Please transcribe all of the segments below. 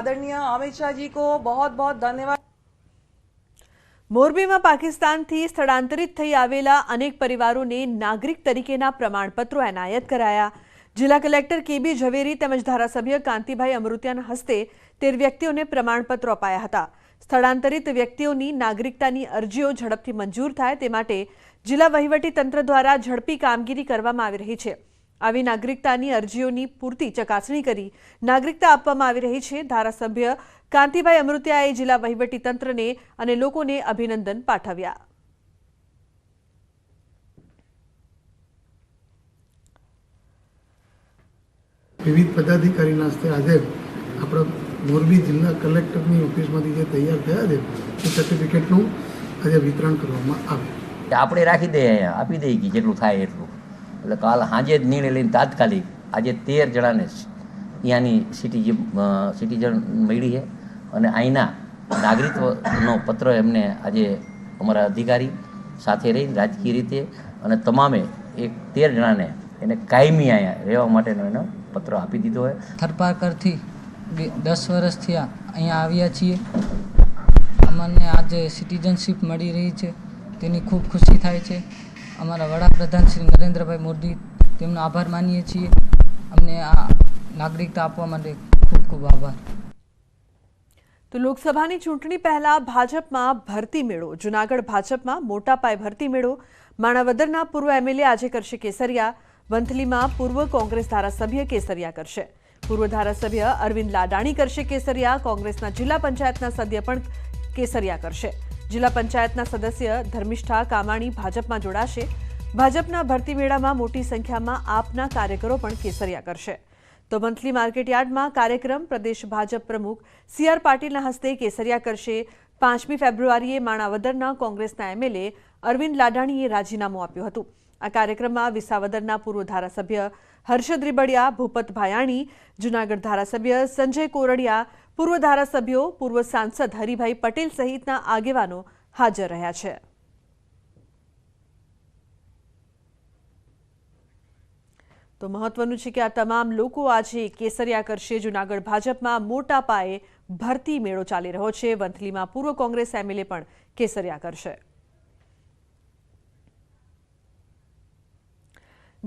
આદરણીય અમિત શાહજી કો બહોત બહોત ધન્યવાદ. મોરબીમાં પાકિસ્તાનથી સ્થળાંતરિત થઈ આવેલા અનેક પરિવારોને નાગરિક તરીકેના પ્રમાણપત્રો એનાયત કરાયા. જિલ્લા કલેક્ટર કેબી ઝવેરી તેમજ ધારાસભ્ય કાંતિભાઈ અમૃત્યાના હસ્તે તેર વ્યક્તિઓને પ્રમાણપત્રો અપાયા હતા. સ્થળાંતરિત વ્યક્તિઓની નાગરિકતાની અરજીઓ ઝડપથી મંજૂર થાય તે માટે જિલ્લા વહીવટી તંત્ર દ્વારા ઝડપી કામગીરી કરવામાં આવી રહી છે. આવી નાગરિકતાની અરજીઓની પૂરતી ચકાસણી કરી નાગરિકતા આપવામાં આવી રહી છે. ધારાસભ્ય કાંતિભાઈ અમૃતિયાએ જિલ્લા વહીવટી તંત્રને અને લોકોને અભિનંદન પાઠવ્યા. વિવિધ પદાધિકારીના હસ્તે આજે આપણા મોરબી જિલ્લા કલેક્ટરની ઓફિસમાંથી જે તૈયાર થયા છે એ સર્ટિફિકેટનું આજે વિતરણ કરવામાં આવ્યું. આપણે રાખી દઈએ આપી દઈએ કે જેટલું થાય એટલું. એટલે કાલ સાંજે જ નિર્ણય લઈને તાત્કાલિક આજે તેર જણાને અહીંયાની સિટીજી સિટીઝન મળી છે અને અહીંના નાગરિકત્વનો પત્ર એમને આજે અમારા અધિકારી સાથે રહીને રાજકીય રીતે અને તમામે એક તેર જણાને એને કાયમી અહીંયા રહેવા માટેનો એનો પત્ર આપી દીધો હોય થરપારકરથી દસ વર્ષ થયા અહીંયા આવ્યા છીએ. અમને આજે સિટીઝનશીપ મળી રહી છે. તેની ખૂબ ખુશી થાય છે. અમારા વડાપ્રધાન શ્રી નરેન્દ્રભાઈ મોદી, તેમનો આભાર માનીએ છીએ. અમને આ નાગરિકતા આપવા માટે ખૂબ ખૂબ આભાર. તો લોકસભાની ચૂંટણી પહેલા ભાજપમાં ભરતી મેળો, જૂનાગઢ ભાજપમાં મોટા પાયે ભરતી મેળો. માણાવદરના પૂર્વ એમએલએ આજે કરશે કેસરિયા, વંથલીમાં પૂર્વ કોંગ્રેસ ધારાસભ્ય કેસરિયા કરશે. પૂર્વ ધારાસભ્ય અરવિંદ લાડાણી કરશે કેસરિયા, કોંગ્રેસના જિલ્લા પંચાયતના સભ્ય પણ કેસરિયા કરશે. જિલ્લા પંચાયતના સદસ્ય ધર્મિષ્ઠા કામાણી ભાજપમાં જોડાશે. ભાજપના ભરતી મેળામાં મોટી સંખ્યામાં આપના કાર્યકરો પણ કેસરિયા કરશે. તો મંથલી માર્કેટયાર્ડમાં કાર્યક્રમ પ્રદેશ ભાજપ પ્રમુખ સી આર પાટીલના હસ્તે કેસરિયા કરશે. પાંચમી ફેબ્રુઆરીએ માણાવદરના કોંગ્રેસના એમએલએ અરવિંદ લાડાણીએ રાજીનામું આપ્યું હતું. આ કાર્યક્રમમાં વિસાવદરના પૂર્વ ધારાસભ્ય હર્ષદ રીબડિયા, ભૂપત ભાયાણી, જૂનાગઢ ધારાસભ્ય સંજય કોરડિયા પૂર્વ ધારાસભ્યો, પૂર્વ સાંસદ હરિભાઈ પટેલ સહિતના આગેવાનો હાજર રહ્યા છે. તો મહત્વનું છે કે આ તમામ લોકો આજે કેસરિયા કરશે. જૂનાગઢ ભાજપમાં મોટા પાયે ભરતી મેળો ચાલી રહ્યો છે. વંથલીમાં પૂર્વ કોંગ્રેસ એમએલએ પણ કેસરિયા કરશે.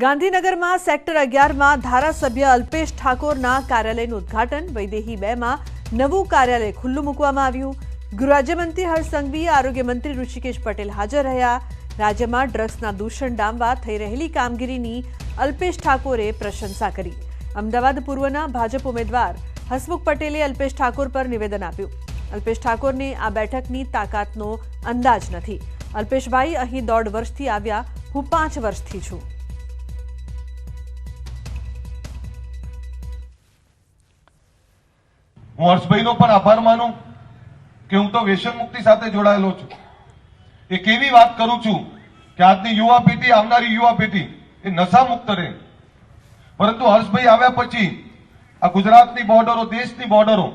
ગાંધીનગરમાં સેક્ટર અગિયારમાં ધારાસભ્ય અલ્પેશ ઠાકોરના કાર્યાલયનું ઉદ્ઘાટન. વૈદેહી બેમાં નવું કાર્યાલય ખુલ્લું મૂકવામાં આવ્યું. ગૃહ રાજ્યમંત્રી હર્ષ સંઘવી આરોગ્ય મંત્રી ઋષિકેશ પટેલ હાજર રહ્યા. રાજ્યમાં ડ્રગ્સના દૂષણ ડામવા થઈ રહેલી કામગીરીની અલ્પેશ ઠાકોરે પ્રશંસા કરી. અમદાવાદ પૂર્વના ભાજપ ઉમેદવાર હસમુખ પટેલે અલ્પેશ ઠાકોર પર નિવેદન આપ્યું. અલ્પેશ ઠાકોરને આ બેઠકની તાકાતનો અંદાજ નથી. અલ્પેશભાઈ અહીં દોઢ વર્ષથી આવ્યા. હું પાંચ વર્ષથી છું. હું હર્ષભાઈનો પણ આભાર માનું કે હું તો વ્યસન મુક્તિ સાથે જોડાયેલો છું. એક એવી વાત કરું છું કે આજની યુવા પેઢી, આવનારી યુવા પેઢી એ નશા મુક્ત રહે. પરંતુ હર્ષભાઈ આવ્યા પછી આ ગુજરાતની બોર્ડરો, દેશની બોર્ડરો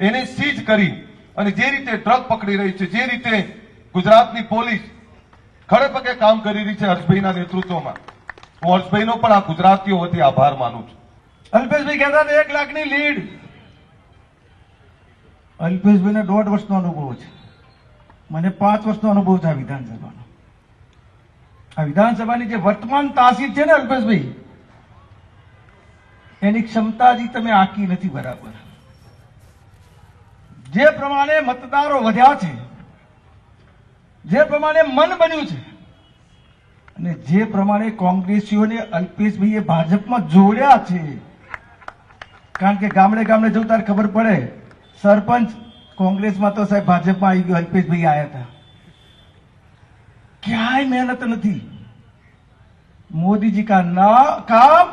એને સીઝ કરી અને જે રીતે ડ્રગ પકડી રહી છે, જે રીતે ગુજરાતની પોલીસ ખડે કામ કરી રહી છે હર્ષભાઈના નેતૃત્વમાં. હું હર્ષભાઈનો પણ આ ગુજરાતીઓ વતી આભાર માનું છું. અલ્પેશભાઈ કહેતા એક લાખની લીડ અલ્પેશભાઈને દોઢ વર્ષનો અનુભવ છે. મને પાંચ વર્ષનો અનુભવ છે આ વિધાનસભાનો. આ વિધાનસભાની જે વર્તમાન તાસીર છે ને અલ્પેશભાઈ, એની ક્ષમતા હજી તમે આંકી નથી બરાબર. જે પ્રમાણે મતદારો વધ્યા છે, જે પ્રમાણે મન બન્યું છે, અને જે પ્રમાણે કોંગ્રેસીઓને અલ્પેશભાઈએ ભાજપમાં જોડ્યા છે. કારણ કે ગામડે ગામડે જવું તારે ખબર પડે સરપંચ કોંગ્રેસમાં તો સાહેબ ભાજપમાં આવી ગયો અલ્પેશભાઈ આવ્યા હતા ક્યાંય મહેનત નથી मोदी जी का ना काम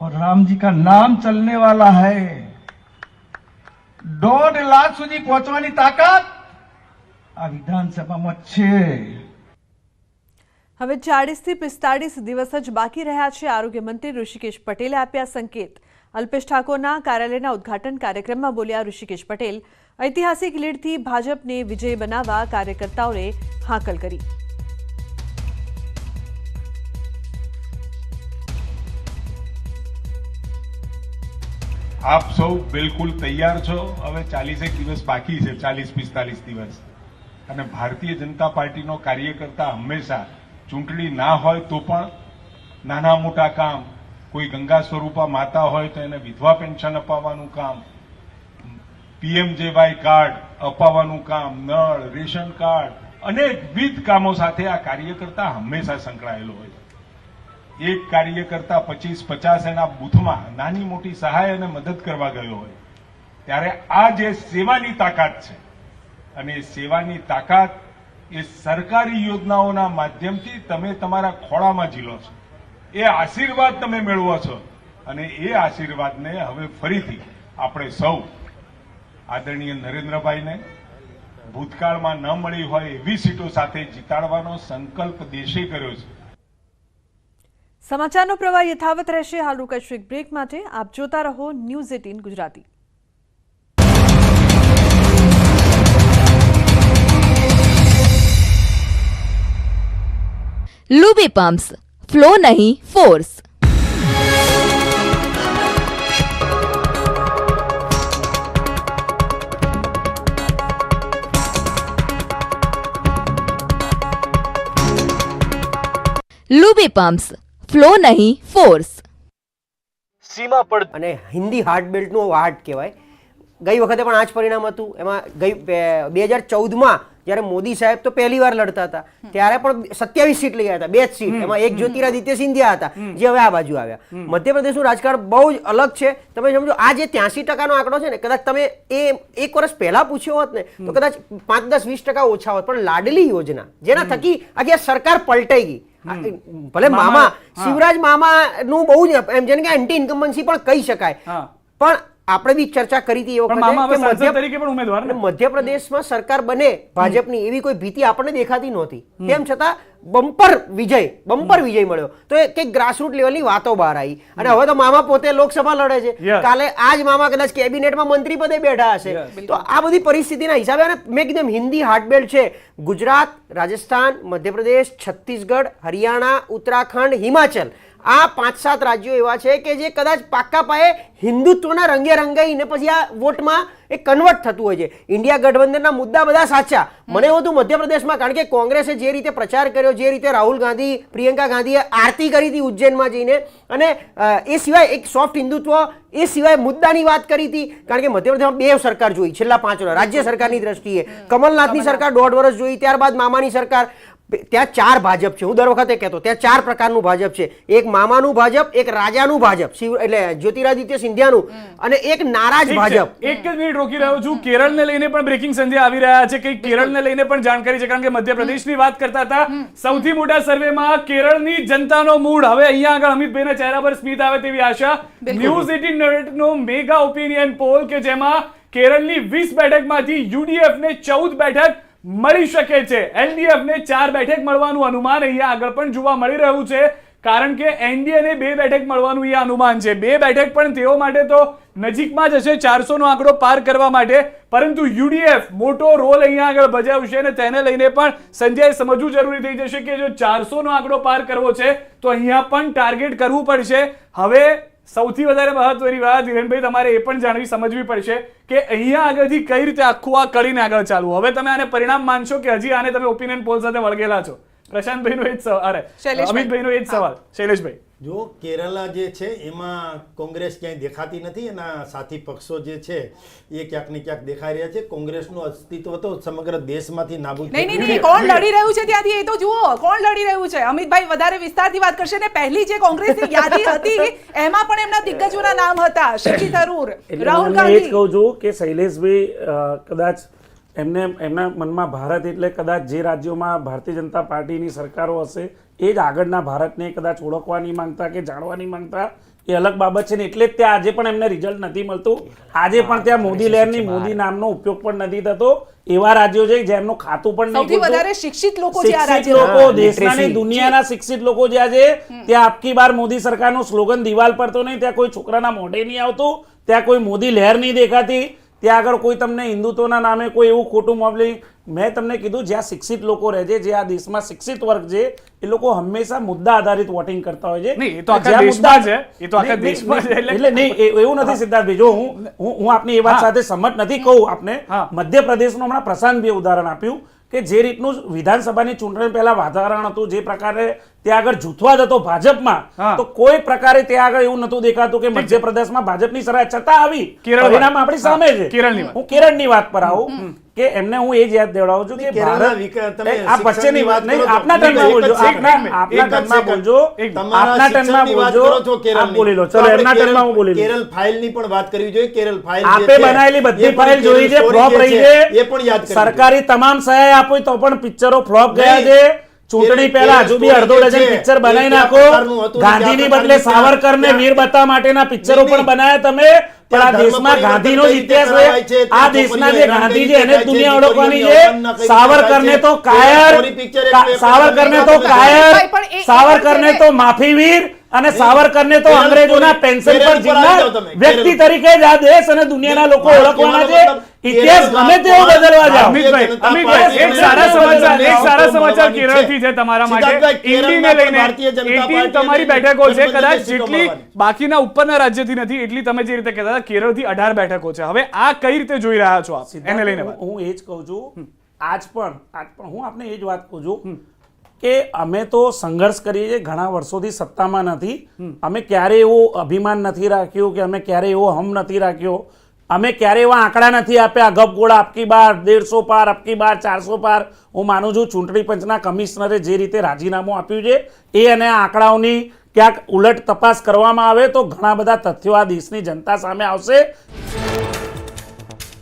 और राम जी का नाम चलने वाला है દોઢ લાખ સુધી પહોંચવાની તાકાત આ વિધાનસભામાં છે હવે ચાળીસથી પિસ્તાળીસ દિવસ જ બાકી રહ્યા છે આરોગ્ય મંત્રી ઋષિકેશ પટેલે આપ્યા સંકેત અલ્પેશ ઠાકોરના કાર્યાલયના ઉદ્ઘાટન કાર્યક્રમમાં બોલ્યા ઋષિકેશ પટેલ, ઐતિહાસિક લીડથી ભાજપને વિજય બનાવવા કાર્યકર્તાઓએ હાકલ કરી. આપ સૌ બિલકુલ તૈયાર છો? હવે ચાલીસેક દિવસ બાકી છે, ચાલીસ પિસ્તાલીસ દિવસ. અને ભારતીય જનતા પાર્ટીનો કાર્યકર્તા હંમેશા ચૂંટણી ના હોય તો પણ નાના મોટા કામ કોઈ ગંગા સ્વરૂપા માતા હોય તો એને વિધવા પેન્શન અપાવવાનું કામ, પીએમજેવાય કાર્ડ અપાવવાનું કામ, નળ, રેશન કાર્ડ, અનેકવિધ કામો સાથે આ કાર્યકર્તા હંમેશા સંકળાયેલો હોય એક કાર્યકર્તા પચીસ, પચાસ એના બૂથમાં નાની મોટી સહાય અને મદદ કરવા ગયો હોય. ત્યારે આ જે સેવાની તાકાત છે, અને સેવાની તાકાત એ સરકારી યોજનાઓના માધ્યમથી તમે તમારા ખોળામાં ઝીલો છો. એ આશીર્વાદ તમે મેળવો છો. અને એ આશીર્વાદને હવે ફરીથી આપણે સૌ આદરણીય નરેન્દ્રભાઈને ભૂતકાળમાં ન મળી હોય એવી સીટો સાથે જીતાડવાનો સંકલ્પ દેશે કર્યો છે. સમાચારનો પ્રવાહ યથાવત રહેશે. હાલ રોકાઈશ એક બ્રેક માટે. આપ જોતા રહો news eighteen Gujarati. Lubi pumps flow નહીં ફોર્સ લુબી પમ્પ્સ ફ્લો નહીં ફોર્સ સીમા પડ અને હિન્દી હાર્ટ બેલ્ટનું હાર્ટ કહેવાય. ગઈ વખતે પણ આ જ પરિણામ હતું. એમાં ગઈ બે હજાર ચૌદમાં જ્યારે મોદી સાહેબ તો પહેલી વાર લડતા હતા. ત્યારે પણ સત્યાવીસ સીટ લઈ આવ્યા હતા. બે જ સીટ. એમાં એક જ્યોતિરાદિત્ય સિંધિયા હતા. જે હવે આ બાજુ આવ્યા. મધ્યપ્રદેશનું રાજકારણ બહુ જ અલગ છે. તમે સમજો આ જે ત્યાંસી ટકાનો આંકડો છે ને કદાચ તમે એ એક વર્ષ પહેલા પૂછ્યો હોત ને તો કદાચ પાંચ દસ વીસ ટકા ઓછા હોત. પણ લાડલી યોજના જેના થકી આખી સરકાર પલટાઈ ગઈ. ભલે મામા શિવરાજ મામા નું બહુ જ એમ જેને કે એન્ટી ઇન્કમ્બન્સી પણ કહી શકાય. પણ આપણે બી ચર્ચા કરી હતી એ વખતે મધ્યપ્રદેશમાં સરકાર બને ભાજપની એવી કોઈ ભીતિ આપણને દેખાતી નહોતી. તેમ છતાં બમ્પર વિજય બમ્પર વિજય મળ્યો. તો એ કંઈક ગ્રાસરૂટ લેવલની વાતો બહાર આવી. અને હવે તો મામા પોતે લોકસભા લડે છે. કાલે આજ મામા કદાચ કેબિનેટમાં મંત્રી પદે બેઠા હશે. તો આ બધી પરિસ્થિતિના હિસાબે અને મેં કીધું હિન્દી હાર્ટબેલ્ટ છે. ગુજરાત રાજસ્થાન મધ્યપ્રદેશ છત્તીસગઢ હરિયાણા ઉત્તરાખંડ હિમાચલ. આ પાંચ સાત રાજ્યો એવા છે કે જે કદાચ પાક્કા પાયે હિન્દુત્વના રંગે રંગાઈને પછી આ વોટમાં એ કન્વર્ટ થતું હોય છે. ઇન્ડિયા ગઠબંધનના મુદ્દા બધા સાચા. મને એવું હતું મધ્યપ્રદેશમાં કારણ કે કોંગ્રેસે જે રીતે પ્રચાર કર્યો જે રીતે રાહુલ ગાંધી પ્રિયંકા ગાંધીએ આરતી કરી હતી ઉજ્જૈનમાં જઈને અને એ સિવાય એક સોફ્ટ હિન્દુત્વ એ સિવાય મુદ્દાની વાત કરી હતી કારણ કે મધ્યપ્રદેશમાં બે સરકાર જોઈ છેલ્લા પાંચ વર્ષ રાજ્ય સરકારની દ્રષ્ટિએ. કમલનાથની સરકાર દોઢ વર્ષ જોઈ ત્યારબાદ મામાની સરકાર. ત્યાં ચાર ભાજપ છે. હું દર વખતે કહેતો ત્યાં ચાર પ્રકારનું ભાજપ છે. એક મામાનું ભાજપ એક રાજાનું ભાજપ શિવ એટલે જ્યોતિરાદિત્ય સિંધિયાનું અને એક નારાજ ભાજપ. એક જ મિનિટ રોકી રહ્યો છું. કેરળને લઈને પણ બ્રેકિંગ સંધ્યા આવી રહ્યા છે. કે કેરળને લઈને પણ જાણકારી છે કારણ કે મધ્યપ્રદેશની વાત કરતા હતા. સૌથી મોટા સર્વેમાં કેરળની જનતાનો મૂડ. હવે અહીંયા આગળ અમિતભાઈના ચહેરા પર સ્મિત આવે તેવી આશા. ન્યૂઝ એટીન નો મેગા ઓપિનિયન પોલ કે જેમાં કેરળની વીસ બેઠકમાંથી યુડીએફ ને ચૌદ બેઠક મળી શકે છે. એનડીએફને ચાર બેઠક મળવાનું અનુમાન અહીંયા આગળ પણ જોવા મળી રહ્યું છે. કારણ કે એનડીએને બે બેઠક મળવાનું એ અનુમાન છે. બે બેઠક પણ તેઓ માટે તો નજીકમાં જ હશે. ચારસોનો આંકડો પાર કરવા માટે. પરંતુ યુડીએફ મોટો રોલ અહીંયા આગળ ભજાવશે અને તેને લઈને પણ સંજય સમજવું જરૂરી થઈ જશે કે જો ચારસોનો આંકડો પાર કરવો છે, તો અહીંયા પણ ટાર્ગેટ કરવું પડશે. હવે સૌથી વધારે મહત્વની વાત હિરેનભાઈ, તમારે એ પણ જાણવી, સમજવી પડશે કે અહીંયા આગળથી કઈ રીતે આખું આ કરીને આગળ ચાલવું. હવે તમે આને પરિણામ માનશો કે હજી આને તમે ઓપિનિયન પોલ સાથે વળગેલા છો. પ્રશાંતભાઈનો એ જ સવાલ. અરે. અમિતભાઈનો એ જ સવાલ. શૈલેષભાઈ. જો કેરલા જે છે એમાં કોંગ્રેસ ક્યાંય દેખાતી નથી એના સાથી પક્ષો જે છે એ ક્યાંક ને ક્યાંક દેખાઈ રહ્યા છે. કોંગ્રેસનું અસ્તિત્વ તો સમગ્ર દેશમાંથી નાબૂદ નહીં નહીં નહીં કોણ લડી રહ્યું છે ત્યાંથી? એ તો જુઓ કોણ લડી રહ્યું છે? અમિતભાઈ વધારે વિસ્તારથી વાત કરશે ને પહેલી જે કોંગ્રેસની યાદી હતી એમાં પણ એમના દિગ્ગજોના નામ હતા. શશી થરૂર રાહુલ હું એ જ ગાંધી. કહું છું કે શૈલેષભાઈ કદાચ એમને એમના મનમાં ભારત એટલે કદાચ જે રાજ્યોમાં ભારતીય જનતા પાર્ટીની સરકારો હશે એ જ આગળના ભારતને કદાચ ઓળખવાની માંગતા કે જાણવાની માંગતા એ અલગ બાબત છે ને એટલે જ ત્યાં આજે પણ એમને રિઝલ્ટ નથી મળતું. આજે પણ ત્યાં મોદી લહેરની મોદી નામનો ઉપયોગ પણ નથી થતો. એવા રાજ્યો છે જેમનું ખાતું પણ નથી સૌથી વધારે શિક્ષિત લોકો શિક્ષિત લોકો દેશના દુનિયાના શિક્ષિત લોકો જ્યાં છે ત્યાં આપકી બાર મોદી સરકારનું સ્લોગન દિવાલ પર તો નહીં ત્યાં કોઈ છોકરાના મોઢે નહીં આવતું ત્યાં કોઈ મોદી લહેર નહીં દેખાતી. ત્યાં આગળ કોઈ તમને હિન્દુત્વના નામે કોઈ એવું ખોટું મોબલિંગ મેં તમને કીધું જ્યાં શિક્ષિત લોકો રહે છે જે આ દેશમાં શિક્ષિત વર્ગ છે એ લોકો હંમેશા મુદ્દા આધારિત વોટિંગ કરતા હોય છે એ તો આખા દેશમાં છે. એ તો આખા નહીં, નહીં, દેશમાં છે, એટલે- નહીં એવું નથી સિદ્ધાર્થભાઈ જો હું હું હું આપની એ વાત સાથે સંમત નથી કહું આપને. મધ્યપ્રદેશનું હમણાં પ્રશાંતભાઈ ઉદાહરણ આપ્યું કે જે રીતનું વિધાનસભાની ચૂંટણી પહેલા વાતાવરણ હતું જે પ્રકારે ત્યાં આગળ જૂથવાદ હતો ભાજપમાં તો કોઈ પ્રકારે તે આગળ એવું નતું દેખાતું કે મધ્યપ્રદેશમાં ભાજપની સરકાર છતાં આવી. પરિણામ આપણી સામે છે. હું કેરળની વાત પર આવું કે એમને હું એ જ યાદ દેવડાવું છું કે ભારત આ વચ્ચેની વાત નહીં આપના ટર્નમાં બોલજો આપના આપના ટર્નમાં બોલજો આપના ટર્નમાં બોલજો આપ બોલી લો ચલો એમના ટર્નમાં હું બોલી લઉં. કેરળ ફાઇલની પણ વાત કરવી જોઈએ. કેરળ ફાઇલ આપે બનાવેલી બધી ફાઇલ જોઈ છે ફ્લોપ રહી છે, છે. એ પણ યાદ સરકારી તમામ સહાય આપો તો પણ પિક્ચરો ફ્લોપ ગયા છે. ચૂંટણી પહેલા હજુ બી અડધો ડઝન પિક્ચર બનાવી નાખો ને ગાંધીની બદલે સાવરકર ને. વીર બતા માટેના પિક્ચરો પણ બનાયા તમે. પણ આ દેશમાં ગાંધીનો જ ઇતિહાસ હોય છે, આ દેશના જે ગાંધી છે એને દુનિયા ઓળખવાની છે સાવરકરને તો કાયર સાવરકરને તો કાયર સાવરકરને તો. માફીવીર અને સાવરકરને તો અંગ્રેજોના પેન્શન પર જીવનાર વ્યક્તિ તરીકે જ આ દેશ અને દુનિયાના લોકો ઓળખવાના છે. ઇતિહાસ ગમે તેવો બદલવા જાઓ. અમિતભાઈ અમિતભાઈ એક સારા સમાચાર એક સારા સમાચાર કેરળથી છે. તમારા માટે. ઇન્ડીને લઈને ભારતીય જનતા 18 પાર્ટી તમારી બેઠકો છે કદાચ જેટલી બાકીના ઉપરના રાજ્યથી નથી એટલી તમે જે રીતે કહેતા હતા કેરળથી અઢાર બેઠકો છે. હવે આ કઈ રીતે જોઈ રહ્યા છો આપ? એને લઈને હું એ જ કહું છું આજ પણ આજ પણ હું આપને એ જ વાત કહું છું કે અમે તો સંઘર્ષ કરીએ છીએ ઘણા વર્ષોથી સત્તામાં નથી. અમે ક્યારે એવો અભિમાન નથી રાખ્યું કે અમે ક્યારે એવો હમ નથી રાખ્યો. અમે ક્યારે એવા આંકડા નથી આપ્યા. ગપગોળા આપકી બાર દેડસો પાર, આપકી બાર, ચારસો પાર. હું માનું છું ચૂંટણી પંચના કમિશનરે જે રીતે રાજીનામું આપ્યું છે, એ અને આંકડાઓની ક્યાંક ઉલટ તપાસ કરવામાં આવે તો ઘણા બધા તથ્યો આ દેશની જનતા સામે આવશે.